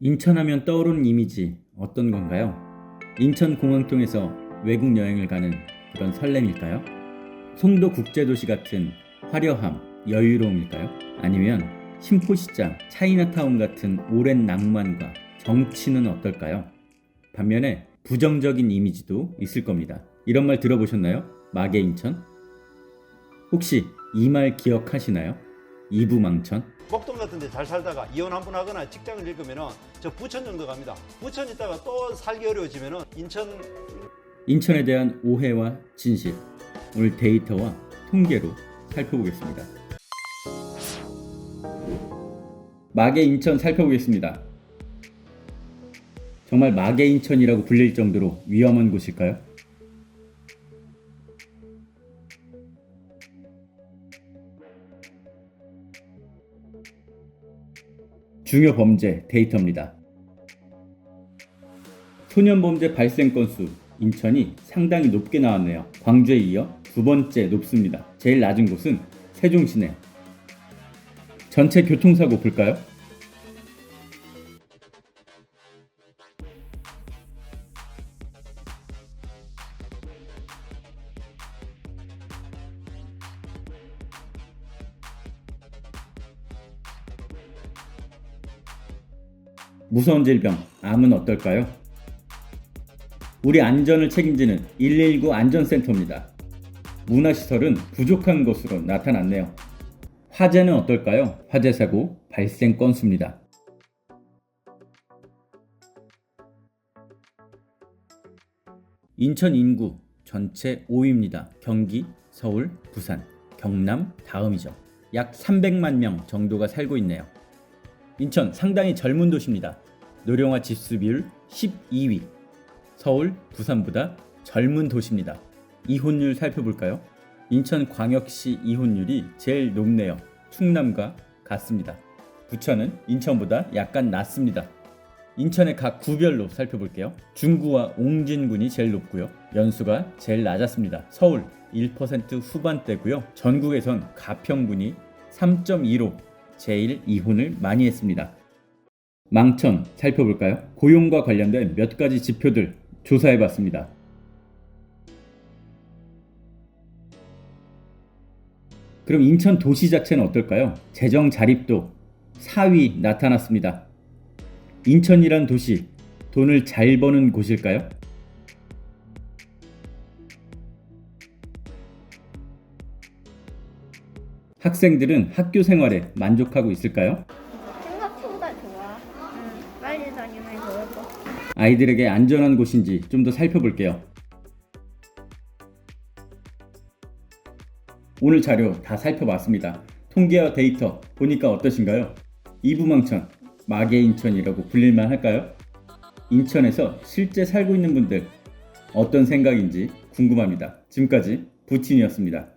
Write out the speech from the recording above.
인천하면 떠오르는 이미지 어떤 건가요? 인천 공항통에서 외국 여행을 가는 그런 설렘일까요? 송도 국제도시 같은 화려함, 여유로움일까요? 아니면 신포시장, 차이나타운 같은 오랜 낭만과 정치는 어떨까요? 반면에 부정적인 이미지도 있을 겁니다. 이런 말 들어보셨나요? 마계 인천? 혹시 이 말 기억하시나요? 이부망천? 목동 같은 데 잘 살다가 이혼 한 번 하거나 직장을 잃으면은 저 부천 정도 갑니다. 부천 있다가 또 살기 어려워지면은 인천 인천에 대한 오해와 진실 오늘 데이터와 통계로 살펴보겠습니다. 마계 인천 살펴보겠습니다. 정말 마계 인천이라고 불릴 정도로 위험한 곳일까요? 중요 범죄 데이터입니다. 소년 범죄 발생 건수 인천이 상당히 높게 나왔네요. 광주에 이어 두 번째 높습니다. 제일 낮은 곳은 세종시네요. 전체 교통사고 볼까요? 무서운 질병, 암은 어떨까요? 우리 안전을 책임지는 119 안전센터입니다. 문화시설은 부족한 것으로 나타났네요. 화재는 어떨까요? 화재 사고 발생 건수입니다. 인천 인구 전체 5위입니다. 경기, 서울, 부산, 경남 다음이죠. 약 300만 명 정도가 살고 있네요. 인천 상당히 젊은 도시입니다. 노령화 지수 비율 12위. 서울, 부산보다 젊은 도시입니다. 이혼율 살펴볼까요? 인천 광역시 이혼율이 제일 높네요. 충남과 같습니다. 부천은 인천보다 약간 낮습니다. 인천의 각 구별로 살펴볼게요. 중구와 옹진군이 제일 높고요. 연수가 제일 낮았습니다. 서울 1% 후반대고요. 전국에선 가평군이 3.2로 제일 이혼을 많이 했습니다. 망천 살펴볼까요? 고용과 관련된 몇 가지 지표들 조사해 봤습니다. 그럼 인천 도시 자체는 어떨까요? 재정 자립도 4위 나타났습니다. 인천이란 도시, 돈을 잘 버는 곳일까요? 학생들은 학교 생활에 만족하고 있을까요? 생각보다 좋아. 응, 빨리 다니면 좋을 것 같아. 아이들에게 안전한 곳인지 좀 더 살펴볼게요. 오늘 자료 다 살펴봤습니다. 통계와 데이터 보니까 어떠신가요? 이부망천, 마계인천이라고 불릴만 할까요? 인천에서 실제 살고 있는 분들 어떤 생각인지 궁금합니다. 지금까지 부친이었습니다.